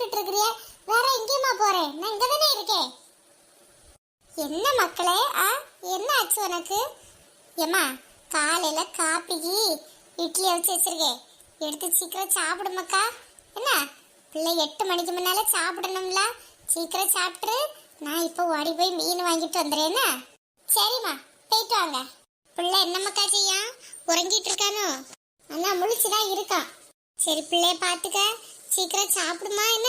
கூப்பிட்டு இருக்கிறிய வேற எங்கேயுமா போறேன் நான் இங்க தானே இருக்கேன். என்ன மக்களே ஆ? என்ன ஆச்சு உனக்கு? ஏம்மா காலையில காப்பிக்கு இட்லி அவிச்சு வச்சிருக்கேன். எடுத்து சீக்கிரம் சாப்பிடுமாக்கா என்ன? பிள்ளை எட்டு மணிக்கு முன்னால சாப்பிடணும்ல. சீக்கிரம் சாப்பிட்டு நான் இப்போ ஓடி போய் மீன் வாங்கிட்டு வந்துடுறேன்னா சரிம்மா போயிட்டு வாங்க. பிள்ளை என்னம்மாக்கா செய்யா? உறங்கிட்டு இருக்கானோ? அண்ணா முழிச்சுதான் இருக்கான். சரி பிள்ளைய பார்த்துக்க. சீக்கிரம் சாப்பிடுமா என்ன?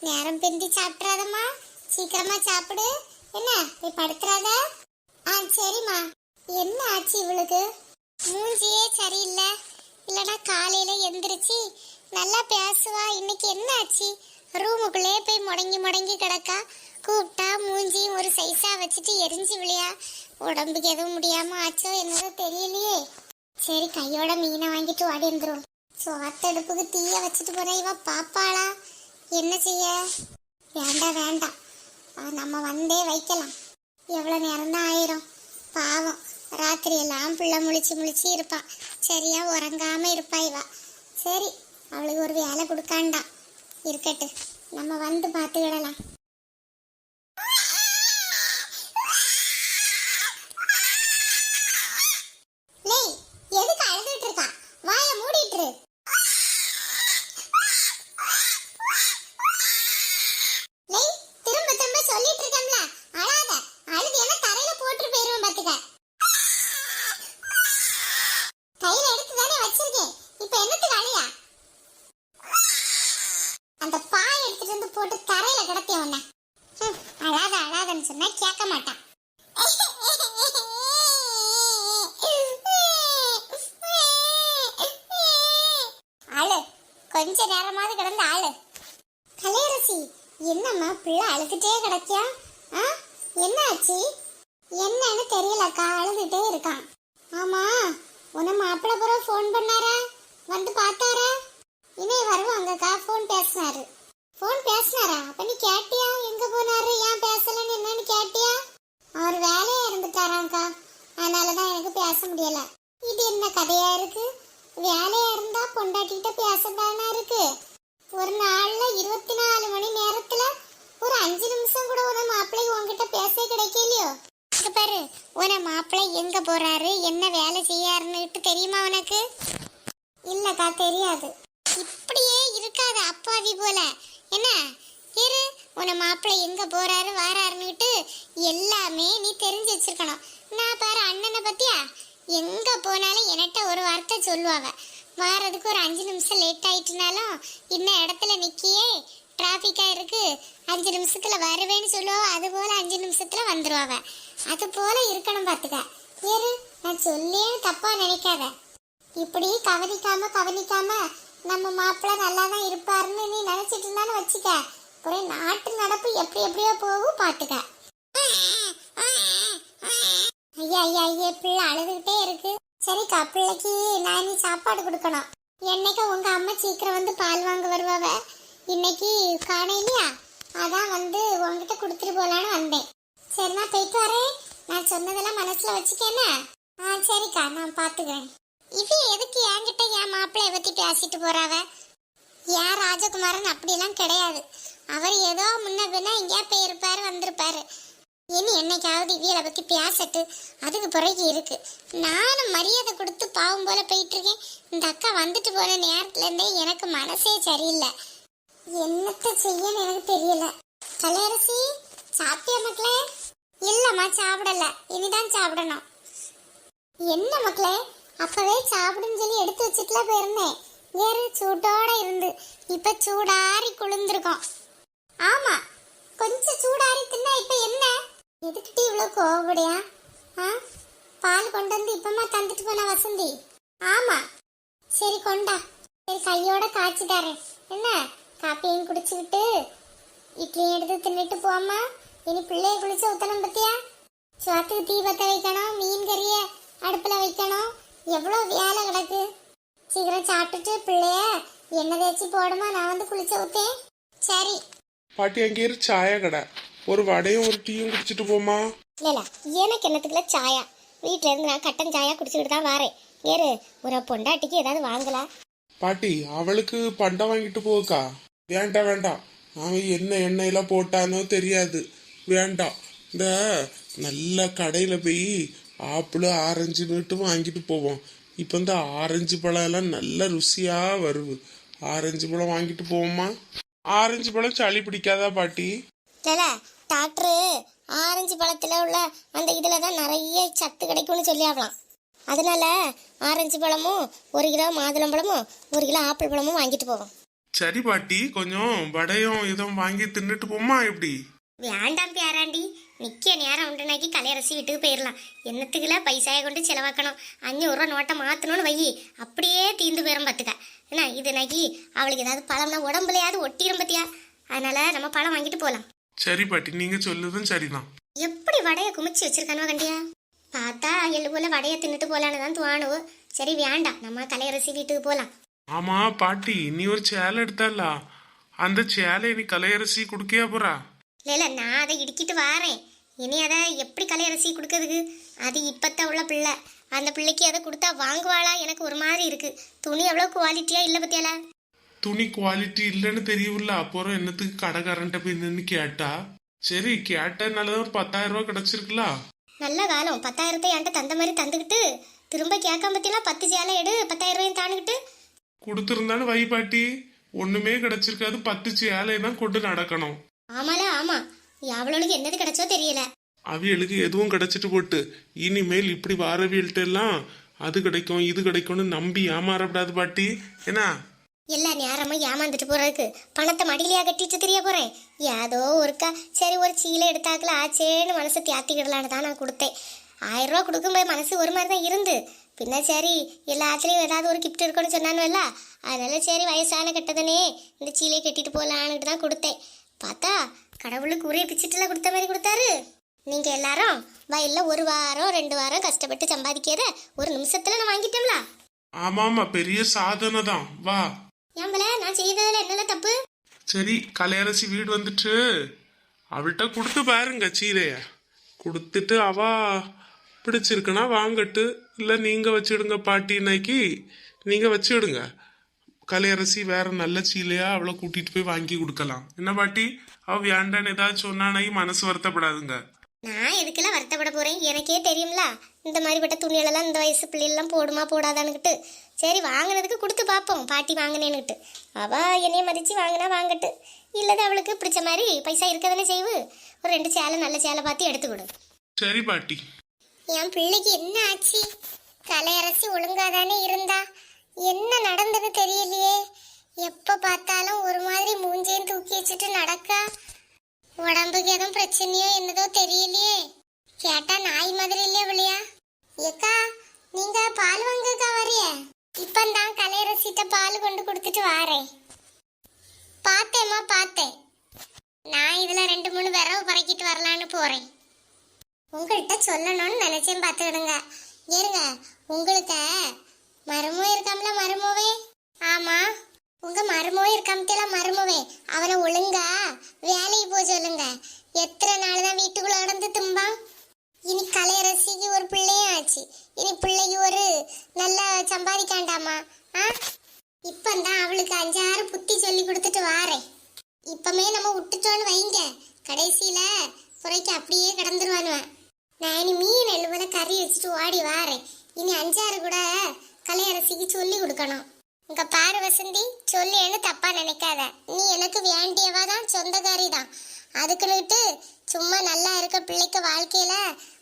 நேரம் பிந்தி சாப்பிட்றாதம்மா சீக்கிரமா சாப்பிடு. என்ன நீ படுத்துறாத? ஆ சரிம்மா. என்ன ஆச்சு இவளுக்கு? மூஞ்சியே சரியில்லை. இல்லைன்னா காலையில எந்திரிச்சு நல்லா பேசுவா. இன்னைக்கு என்ன ஆச்சு? ரூமுக்குள்ளே போய் முடங்கி முடங்கி கிடக்கா. கூப்பிட்டா மூஞ்சியும் ஒரு சைஸா வச்சுட்டு எரிஞ்சு விழியா உடம்புக்கு எதுவும் முடியாம ஆச்சோ என்னதோ தெரியலையே. சரி கையோட மீனை வாங்கிட்டு ஓடி வந்துரும். சோத்தடுப்புக்கு தீய வச்சுட்டு போகிறேன் இவ பாப்பாளா? என்ன செய்ய? வேண்டாம் வேண்டாம் நம்ம வந்தே வைக்கலாம். எவ்வளோ நேரம் தான் ஆயிரும்? பாவம். ராத்திரி எல்லாம் பிள்ளை முழிச்சு முழிச்சு இருப்பான் சரியா உறங்காம இருப்பா இவா. சரி அவளுக்கு ஒரு வேலை கொடுக்காண்டா இருக்கட்டு நம்ம வந்து பார்த்துக்கிடலாம் லேய் எதுக்கு அழுதுட்டு இருக்கா வாயை மூடிட்டு இரு. லேய் திரும்ப திரும்ப சொல்லிட்டு இருக்கேன்ல அழாத அழுது என்ன தரையில போட்டு போயிருவேன் பாத்துக்க கையில எடுத்து தானே வச்சிருக்கேன் இப்ப என்னத்துக்கு அழியா அந்த பாய் எடுத்துட்டு வந்து போட்டு தரையில கிடத்திய உன்ன ஹம், அழாத அழாதன்னு சொன்னா கேட்க மாட்டான் அழு கொஞ்ச நேரமாவது கிடந்து அழு கலையரசி என்னம்மா பிள்ளை அழுதுட்டே கிடக்கியா? ஆ? என்ன ஆச்சு என்னன்னு தெரியலக்கா அழுதுட்டே இருக்கான். ஆமா உன மாப்பிள்ள புறம் ஃபோன் பண்ணாரா? வந்து பார்த்தாரா? இனே வருவாங்கக்கா ஃபோன் பேசினாரு. ஃபோன் பேசினாரா? அப்ப நீ கேட்டியா? எங்க போனாரு? ஏன் பேசலன்னு என்னன்னு கேட்டியா? அவர் வேலையா இருந்துட்டாராங்க்கா அதனாலதான் எனக்கு பேச முடியல. இது என்ன கதையா இருக்கு? வேலையா இருந்தா பொண்டாட்டிகிட்ட பேசதானா இருக்கு? ஒரு நாள்ல இருபத்தி நாலு மணி நேரத்துல ஒரு அஞ்சு நிமிஷம் கூட உன மாப்பிள்ளை உன்கிட்ட பேச கிடைக்கலையோ? பாரு உன மாப்பிள்ளை எங்க போறாரு என்ன வேலை செய்யாருன்னு தெரியுமா உனக்கு? இல்லக்கா தெரியாது. இப்படியே இருக்காது அப்பாவி போல. என்ன? இரு உன மாப்பிள்ளை எங்க போறாரு வாராருன்னுட்டு எல்லாமே நீ தெரிஞ்சு வச்சிருக்கணும். நான் பாரு அண்ணனை பத்தியா? எங்க போனாலும் என்கிட்ட ஒரு வார்த்தை சொல்லுவாங்க வாரதுக்கு ஒரு அஞ்சு நிமிஷம் லேட் ஆயிட்டுனாலும் இன்ன இடத்துல நிக்கியே டிராஃபிக்காக இருக்கு அஞ்சு நிமிஷத்துல வருவேன்னு சொல்லுவோம் அது போல அஞ்சு நிமிஷத்துல வந்துருவாங்க அது போல இருக்கணும் பார்த்துக்க ஏறு நான் சொல்லியே தப்பா நினைக்காத. இப்படி கவனிக்காம கவனிக்காம நம்ம மாப்பிள்ளை நல்லா தான் இருப்பாருன்னு நீ நினைச்சிட்டு இருந்தாலும் வச்சுக்க. அப்புறம் நாட்டு நடப்பு எப்படி எப்படியோ போகும் பார்த்துக்க ஐயா ஐயா ஐயா பிள்ளை அழுதுகிட்டே இருக்கு. சரிக்கா பிள்ளைக்கு நான் நீ சாப்பாடு கொடுக்கணும். என்னைக்கு உங்க அம்மா சீக்கிரம் வந்து பால் வாங்க வருவாவ? இன்னைக்கு காணையிலையா அதான் வந்து உங்ககிட்ட கொடுத்துட்டு போலான்னு வந்தேன். சரி நான் போயிட்டு வரேன். நான் சொன்னதெல்லாம் மனசுல வச்சுக்கேனே? ஆ சரிக்கா நான் பாத்துக்கிறேன். இது எதுக்கு என்கிட்ட என் மாப்பிள்ளைய பத்தி பேசிட்டு போறாவ? ஏன் ராஜகுமாரன் அப்படிலாம் கிடையாது. அவர் ஏதோ முன்ன பின்ன எங்கேயா போயிருப்பாரு வந்திருப்பாரு. இனி என்னைக்காவது இவியலை பத்தி பேசட்டு அதுக்கு பிறகு இருக்கு. நானும் மரியாதை கொடுத்து பாவம் போல போயிட்டு இருக்கேன் இந்த அக்கா வந்துட்டு போன நேரத்துல இருந்தே எனக்கு மனசே சரியில்லை. என்னத்த செய்யன்னு எனக்கு தெரியல. கலையரசி சாப்பிட்டியா மக்களே? இல்லம்மா சாப்பிடல. இனிதான் சாப்பிடணும். என்ன மக்களே? அப்பவே சாப்பிடுன்னு சொல்லி எடுத்து வச்சுட்டுல போயிருந்தேன். ஏறு சூட்டோட இருந்து. இப்ப சூடாரி குளிர்ந்துருக்கோம் ஆமா கொஞ்சம் சூடாரி தின்னா இப்ப என்ன? எதுக்கிட்டு இவ்வளோ கோவப்படியா? ஆ? பால் கொண்டு வந்து இப்பமா தந்துட்டு போன வசந்தி. ஆமா. சரி கொண்டா. சரி கையோட காய்ச்சி தரேன். என்ன? காப்பியும் குடிச்சுக்கிட்டு இட்லியும் எடுத்து தின்னுட்டு போமா இனி பிள்ளைய குளிச்சு ஊத்தணும் பத்தியா? சுவாத்துக்கு தீ பத்த வைக்கணும் மீன் கறிய அடுப்புல வைக்கணும். எவ்வளோ வேலை கிடக்கு. சீக்கிரம் சாப்பிட்டுட்டு பிள்ளைய எண்ணெய் தேய்ச்சி போடுமா. நான் வந்து குளிச்சு ஊத்தேன். சரி. பாட்டி அங்கே சாய கடை ஒரு வடையும் ஒரு டீயும் குடிச்சிட்டு போமா இல்ல எனக்கு என்னத்துக்குள்ள சாயா? வீட்ல இருந்து நான் கட்டன் சாயா குடிச்சுக்கிட்டு தான் வரேன். ஏறு ஒரு பொண்டாட்டிக்கு ஏதாவது வாங்கலாம் பாட்டி அவளுக்கு பண்டம் வாங்கிட்டு போக்கா வேண்டாம் வேண்டாம். அவன் என்ன எண்ணெயெல்லாம் போட்டானோ தெரியாது. வேண்டாம். இந்த நல்ல கடையில் போய் ஆப்பிள் ஆரஞ்சு நட்டு வாங்கிட்டு போவோம். இப்போ இந்த ஆரஞ்சு பழம் எல்லாம் நல்ல ருசியாக வருது. ஆரஞ்சு பழம் வாங்கிட்டு போவோமா ஆரஞ்சு பழம் சளி பிடிக்காதா பாட்டி? டாக்டரு ஆரஞ்சு பழத்துல உள்ள அந்த இதுல தான் நிறைய சத்து கிடைக்கும்னு சொல்லியாகலாம். அதனால ஆரஞ்சு பழமும் ஒரு கிலோ மாதுளம்பழமும் ஒரு கிலோ ஆப்பிள் பழமும் வாங்கிட்டு போவோம். சரி பாட்டி கொஞ்சம் வடையும் எதுவும் வாங்கி தின்னுட்டு போமா எப்படி? வேண்டாம் பேராண்டி. நிக்க நேரம் உண்டுனாக்கி கலையரசி வீட்டுக்கு போயிடலாம் என்னத்துக்குல பைசாயை கொண்டு செலவாக்கணும். அஞ்சூறுரூவா நோட்டை மாற்றணும்னு வை. அப்படியே தீந்து போயிடும் பார்த்துக்க என்ன இது நகி அவளுக்கு ஏதாவது பழம்னா உடம்புலையாவது ஒட்டிரும் பத்தியா? அதனால நம்ம பழம் வாங்கிட்டு போகலாம் சரி பாட்டி நீங்க சொல்லுதும் சரிதான். எப்படி வடையை குமிச்சு வச்சிருக்கானோ கண்டியா? பார்த்தா எள்ளு போல வடையை தின்னுட்டு போலான்னு தான் தோணுவு. சரி வேண்டாம். நம்ம கலையரசி வீட்டுக்கு போகலாம் ஆமா பாட்டி நீ ஒரு சேலை எடுத்தால அந்த சேலை நீ கலையரசி குடுக்கையா போறா? இல்ல நான் அதை இடிக்கிட்டு வாரேன். இனி அதை எப்படி கலையரசி கொடுக்கறதுக்கு? அது இப்பத்தான் உள்ள பிள்ளை. அந்த பிள்ளைக்கு அதை கொடுத்தா வாங்குவாளா? எனக்கு ஒரு மாதிரி இருக்கு. துணி எவ்வளோ குவாலிட்டியா இல்லை பத்தியாலா துணி குவாலிட்டி இல்லைன்னு தெரியும்ல. அப்புறம் என்னத்துக்கு கடைக்காரன்ட்ட போய் நின்று கேட்டா? சரி கேட்டனாலதான் ஒரு பத்தாயிரம் ரூபாய் கிடைச்சிருக்குல. நல்ல காலம். பத்தாயிரத்தை என்கிட்ட தந்த மாதிரி தந்துக்கிட்டு திரும்ப கேட்காம பத்தியெல்லாம் பத்து சேலை எடு பத்தாயிரம் ரூபாயும் தானுக்கிட்டு கொடுத்துருந்தாலும் வை பாட்டி. ஒண்ணுமே கிடைச்சிருக்காது. பத்து சேலை தான் கொண்டு நடக்கணும். ஆமால ஆமா. அவளுக்கு என்னது கிடைச்சோ தெரியல. அவியலுக்கு எதுவும் கிடைச்சிட்டு போட்டு. இனிமேல் இப்படி வாரவியல்கிட்ட எல்லாம் அது கிடைக்கும் இது கிடைக்கும்னு நம்பி ஏமாறப்படாது பாட்டி. என்ன எல்லா நேரமும் ஏமாந்துட்டு போறதுக்கு பணத்தை மடியிலையா கட்டிட்டு தெரிய போறேன். ஏதோ ஒருக்கா சரி ஒரு சீலை எடுத்தாக்கல ஆச்சேன்னு மனசை தியாத்திக்கிடலான்னு தான் நான் கொடுத்தேன். ஆயிரம் ரூபா கொடுக்கும்போது மனசு ஒரு மாதிரி தான் இருந்து. பின்ன சரி எல்லாத்துலேயும் ஏதாவது ஒரு கிஃப்ட் இருக்குன்னு சொன்னானுவல்ல? அதனால சரி வயசான கட்டதனே இந்த சீலையை கட்டிட்டு போகலான்னுட்டு தான் கொடுத்தேன். பார்த்தா கடவுளுக்கு உரிய பிச்சுட்டுல கொடுத்த மாதிரி கொடுத்தாரு. நீங்க எல்லாரும் வயல்ல ஒரு வாரம் ரெண்டு வாரம் கஷ்டப்பட்டு சம்பாதிக்கிற ஒரு நிமிஷத்துல நான் வாங்கிட்டோம்ல? ஆமா ஆமா பெரிய சாதனை தான். வா. ஏம்பல நான் செய்ததுல என்னல தப்பு? சரி கலையரசி வீடு வந்துட்டு அவள்கிட்ட கொடுத்து பாருங்க சீலைய. கொடுத்துட்டு அவ பிடிச்சிருக்குன்னா வாங்கட்டு. இல்லை நீங்க வச்சிடுங்க பாட்டி இன்னைக்கு. நீங்க வச்சிடுங்க. கலையரசி வேற நல்ல சீலையா அவளை கூட்டிட்டு போய் வாங்கி கொடுக்கலாம். என்ன பாட்டி? அவ வேண்டான்னு ஏதாவது சொன்னானே மனசு வருத்தப்படாதுங்க? நான் எதுக்கெல்லாம் வருத்தப்பட போறேன்? எனக்கே தெரியும்ல. இந்த மாதிரிப்பட்ட துணிகளெல்லாம் இந்த வயசு பிள்ளைலாம் போடுமா போடாதான்னுக்கிட்டு. சரி வாங்கினதுக்கு கொடுத்து பார்ப்போம் பாட்டி வாங்கினேன்னுட்டு. அவ என்னைய மதிச்சு வாங்கினா வாங்கட்டு. இல்லது அவளுக்கு பிடிச்ச மாதிரி பைசா இருக்கதானே செய்வு. ஒரு ரெண்டு சேலை நல்ல சேலை பார்த்து எடுத்து கொடு. சரி பாட்டி. என் பிள்ளைக்கு என்ன ஆச்சு? கலையரசி ஒழுங்காதானே இருந்தா? என்ன நடந்தது தெரியலையே. எப்ப பார்த்தாலும் ஒரு மாதிரி மூஞ்சையும் தூக்கி வச்சுட்டு நடக்கா? உடம்புக்கு எதுவும் பிரச்சனையோ என்னதோ தெரியலையே. கேட்டா நாய் மாதிரி இல்லையா விளையா? ஏக்கா நீங்க பால் இப்பந்தான் கலையரசிட்ட பால் கொண்டு கொடுத்துட்டு வாரேன் பார்த்தேம்மா பார்த்தேன். நான் இதில் ரெண்டு மூணு விரவு பறக்கிட்டு வரலான்னு போகிறேன் உங்கள்கிட்ட சொல்லணும்னு நினைச்சேன் பார்த்துக்கிடுங்க. ஏறுங்க உங்களுக்கு மருமோ இருக்காமல மருமோவே? ஆமாம் உங்கள் மருமோ இருக்காமட்டில மருமோவே. அவனை ஒழுங்கா வேலைக்கு போக சொல்லுங்க. எத்தனை நாள் தான் வீட்டுக்குள்ளே நடந்து தும்பான்? இனி கலையரசிக்கு ஒரு பிள்ளையும் ஆச்சு. இனி பிள்ளைக்கு ஒரு நல்ல சம்பாதிக்காண்டாமா? ஆ? இப்பந்தான் அவளுக்கு அஞ்சாறு புத்தி சொல்லி கொடுத்துட்டு வாரேன் இப்பமே நம்ம விட்டுட்டோன்னு வைங்க. கடைசியில புறைக்கு அப்படியே கிடந்துருவானுவன் நான் இனி மீன் எழுபத கறி வச்சுட்டு ஓடி வாரேன் இனி அஞ்சாறு கூட கலையரசிக்கு சொல்லி கொடுக்கணும். உங்க பாரு வசந்தி சொல்லேன்னு தப்பா நினைக்காத. நீ எனக்கு வேண்டியவா தான் சொந்தக்காரி தான். அதுக்குன்னுட்டு சும்மா நல்லா இருக்க பிள்ளைக்கு வாழ்க்கையில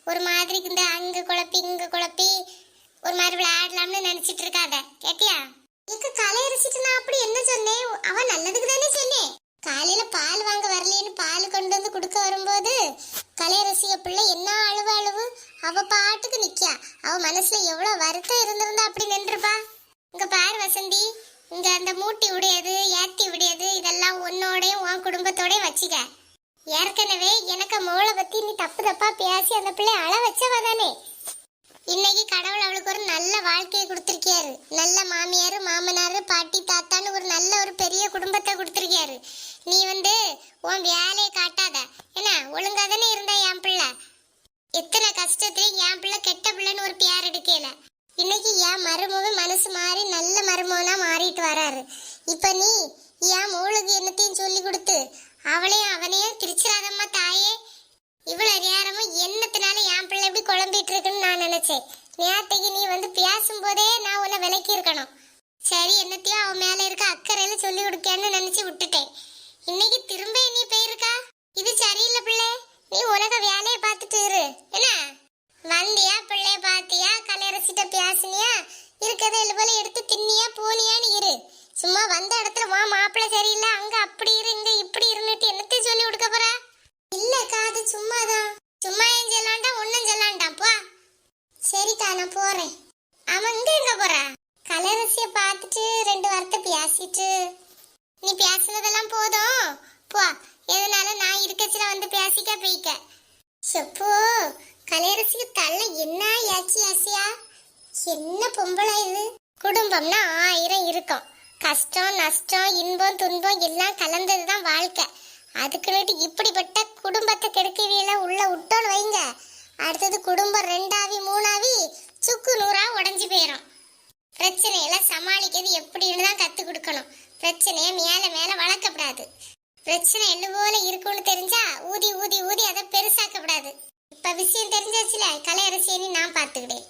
ஒரு மாதிரி இந்த அங்க குழப்பி இங்க குழப்பி ஒரு மாதிரி விளையாடலாம்னு நினைச்சிட்டு இருக்காத. கேட்டியா? எங்க கலையரசிட்டு நான் அப்படி என்ன சொன்னேன்? அவ நல்லதுக்கு தானே சொன்னேன். காலையில பால் வாங்க வரலன்னு பால் கொண்டு வந்து கொடுக்க வரும்போது கலையரசிய பிள்ளை என்ன அழுவு அழுவு? அவ பாட்டுக்கு நிக்கா. அவ மனசுல எவ்வளவு வருத்தம் இருந்திருந்தா அப்படி நின்றுப்பா. இங்க பாரு வசந்தி இங்க அந்த மூட்டி உடையது ஏத்தி உடையது இதெல்லாம் உன்னோடய உன் குடும்பத்தோடயும் வச்சுக்க. ஏற்கனவே எனக்கு மோளை பத்தி நீ தப்பு தப்பா பேசி அந்த பிள்ளை அழ இன்னைக்கு கடவுள் அவளுக்கு ஒரு நல்ல வாழ்க்கையை கொடுத்திருக்காரு. நல்ல மாமியார் மாமனார் பாட்டி தாத்தான்னு ஒரு நல்ல ஒரு பெரிய குடும்பத்தை கொடுத்திருக்காரு. நீ வந்து உன் வேலையை காட்டாத. என்ன ஒழுங்கா தானே இருந்தா என் பிள்ளை. எத்தனை கஷ்டத்துலையும் என் பிள்ளை கெட்ட பிள்ளைன்னு ஒரு பேர் எடுக்கல. இன்னைக்கு என் மருமக மனசு மாறி நல்ல மருமகனா மாறிட்டு வராரு. இப்ப நீ என் மூளுக்கு என்னத்தையும் சொல்லி கொடுத்து அவளையும் அவனையும் திருச்சிராதம்மா தாயே இவ்வளவு நேரமும் என்னத்தினால என் பிள்ளை எப்படி குழம்பிட்டு இருக்குன்னு நான் நினைச்சேன். நேரத்துக்கு நீ வந்து பேசும்போதே நான் உன்னை விலக்கி இருக்கணும் சரி என்னத்தையும் அவன் மேல இருக்க அக்கறையில சொல்லி கொடுக்கன்னு நினைச்சு விட்டுட்டேன். இன்னைக்கு திரும்ப நீ போயிருக்கா? இது சரியில்லை பிள்ளை. நீ உலக வேலையை பார்த்துட்டு இரு. என்ன? வந்தியா பிள்ளைய பாத்தியா? கலையரசிட்ட பேசுனியா? இருக்கதை இல்லை போல எடுத்து தின்னியா போனியான்னு இரு. சும்மா வந்த இடத்துல வா மாப்பிள்ளை சரியில்லை. அங்க அப்படி இரு இங்க இப்படி இருந்துட்டு என்னத்தையும் சொல்லி கொடுக்க போறா? இல்லக்கா அது சும்மாதான். சும்மா ஏன் சொல்லாண்டா ஒன்னும் சொல்லாண்டா போ. சரிக்கா நான் போறேன். அவன் இங்க எங்க போறா? கலரசிய பார்த்துட்டு ரெண்டு வார்த்தை பேசிட்டு. நீ பேசுனதெல்லாம் போதும். போ எதனால நான் இருக்கச்சுல வந்து பேசிக்க போய்க்க. செப்போ கலையரசிக்கு தள்ள என்ன ஏச்சி ஆசியா? என்ன பொம்பளை இது? குடும்பம்னா ஆயிரம் இருக்கும். கஷ்டம் நஷ்டம் இன்பம் துன்பம் எல்லாம் கலந்ததுதான் வாழ்க்கை. அதுக்குன்னுட்டு இப்படிப்பட்ட குடும்பத்தை கெடுக்கவியில உள்ள விட்டோன்னு வைங்க. அடுத்தது குடும்பம் ரெண்டாவி மூணாவி சுக்கு நூறா உடஞ்சி போயிடும் பிரச்சனையெல்லாம் சமாளிக்கிறது எப்படின்னு தான் கற்றுக் கொடுக்கணும். பிரச்சனையை மேலே மேலே வளர்க்கப்படாது. பிரச்சனை என்ன போல இருக்கும்னு தெரிஞ்சா ஊதி ஊதி ஊதி அதை பெருசாக்கப்படாது. இப்போ விஷயம் தெரிஞ்சாச்சுல கலையரசியன்னு நான் பார்த்துக்கிட்டேன்.